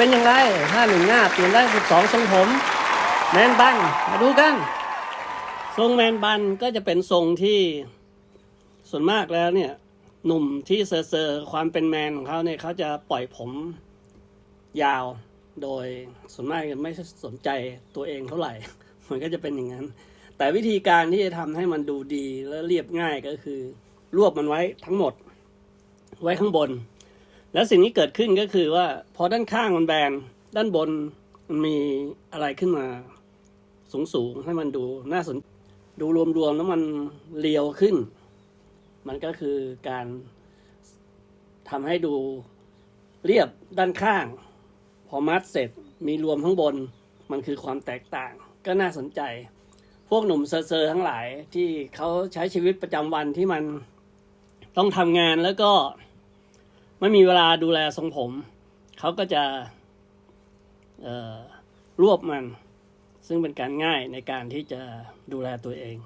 เป็นอย่างไรห้าหนึ่งหน้าเปลี่ยนได้สิบสองทรงผม แมนบัน มาดูกัน ทรงแมนบันก็จะเป็นทรงที่ส่วนมากแล้วเนี่ย หนุ่มที่เซอร์เซอร์ความเป็นแมนของเขาเนี่ยเขาจะปล่อยผมยาวโดยส่วนมากจะไม่สนใจตัวเองเท่าไหร่ มันก็จะเป็นอย่างนั้น แต่วิธีการที่จะทำให้มันดูดีและเรียบง่ายก็คือ รวบมันไว้ทั้งหมด ไว้ข้างบน แล้วสิ่งที่เกิดขึ้นก็คือว่า พอด้านข้างมันแบนด้านบนมันมีอะไรขึ้นมา สูงๆให้มันดูน่าสนดูรวมๆแล้วมันเรียวขึ้น มันก็คือการทำให้ดูเรียบด้านข้าง พอมัดเสร็จมีรวมข้างบน มันคือความแตกต่าง ก็น่าสนใจ พวกหนุ่มเซอร์ทั้งหลายที่เขาใช้ชีวิตประจำวันที่มันต้องทำงานแล้วก็ ไม่มีเวลาดูแลทรงผม เขาก็จะรวบมัน ซึ่งเป็นการง่ายในการที่จะดูแลตัวเอง